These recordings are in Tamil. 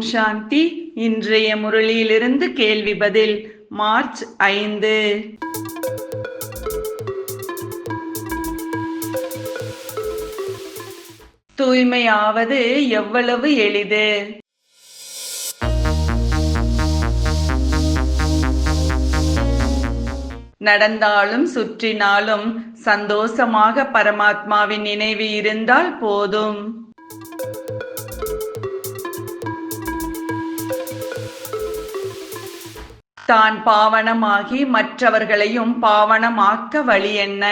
சாந்தி. இன்றைய முரளியிலிருந்து கேள்வி பதில் மார்ச் ஐந்து. தூய்மையாவது எவ்வளவு எளிது? நடந்தாலும் சுற்றினாலும் சந்தோஷமாக பரமாத்மாவின் நினைவு இருந்தால் போதும். தான் பாவனமாகி மற்றவர்களையும் பாவனமாக்க வழி என்ன?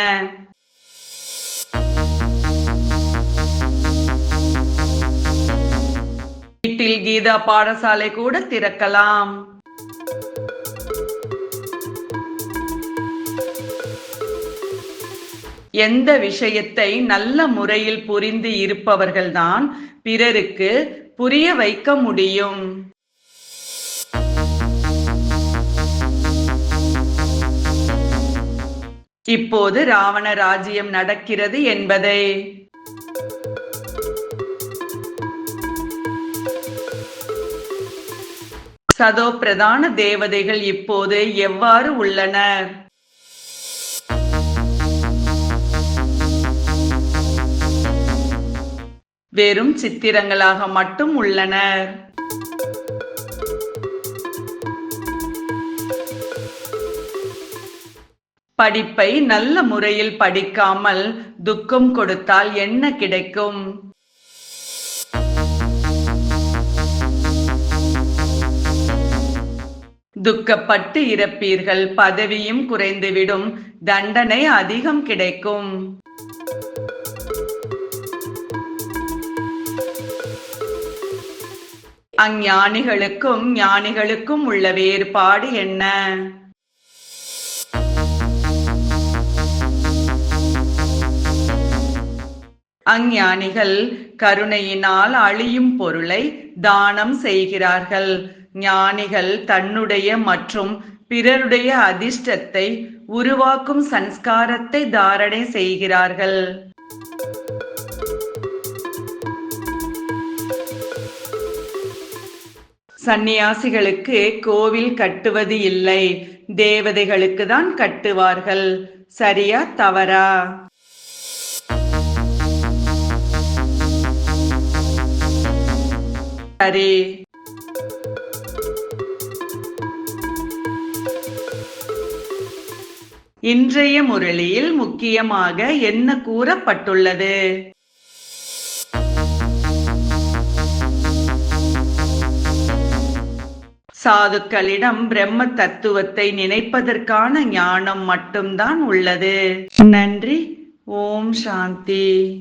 வீட்டில் கீதா பாடசாலை கூட திறக்கலாம். எந்த விஷயத்தை நல்ல முறையில் புரிந்து இருப்பவர்கள்தான் பிறருக்கு புரிய வைக்க முடியும். இப்போது ராவண ராஜ்யம் நடக்கிறது என்பதை. சதோ பிரதான தேவதைகள் இப்போது எவ்வாறு உள்ளனர் வெறும் சித்திரங்களாக மட்டும் உள்ளனர். படிப்பை நல்ல முறையில் படிக்காமல் துக்கம் கொடுத்தால் என்ன கிடைக்கும்? துக்கப்பட்டு இறப்பீர்கள் பதவியும் குறைந்துவிடும் தண்டனை அதிகம் கிடைக்கும். அஞ்ஞானிகளுக்கும் ஞானிகளுக்கும் உள்ள வேறுபாடு என்ன? அஞ்ஞானிகள் கருணையினால் அழியும் பொருளை தானம் செய்கிறார்கள். ஞானிகள் தன்னுடைய மற்றும் பிறருடைய அதிர்ஷ்டத்தை உருவாக்கும் சன்ஸ்காரத்தை தாரணை செய்கிறார்கள். சந்நியாசிகளுக்கு கோவில் கட்டுவது இல்லை. தேவதைகளுக்கு தான் கட்டுவார்கள். சரியா தவறா? சரி. இன்றைய முரளியில் முக்கியமாக என்ன கூறப்பட்டுள்ளது? சாதுக்களிடம் பிரம்ம தத்துவத்தை நினைப்பதற்கான ஞானம் மட்டும்தான் உள்ளது. நன்றி. ஓம் சாந்தி.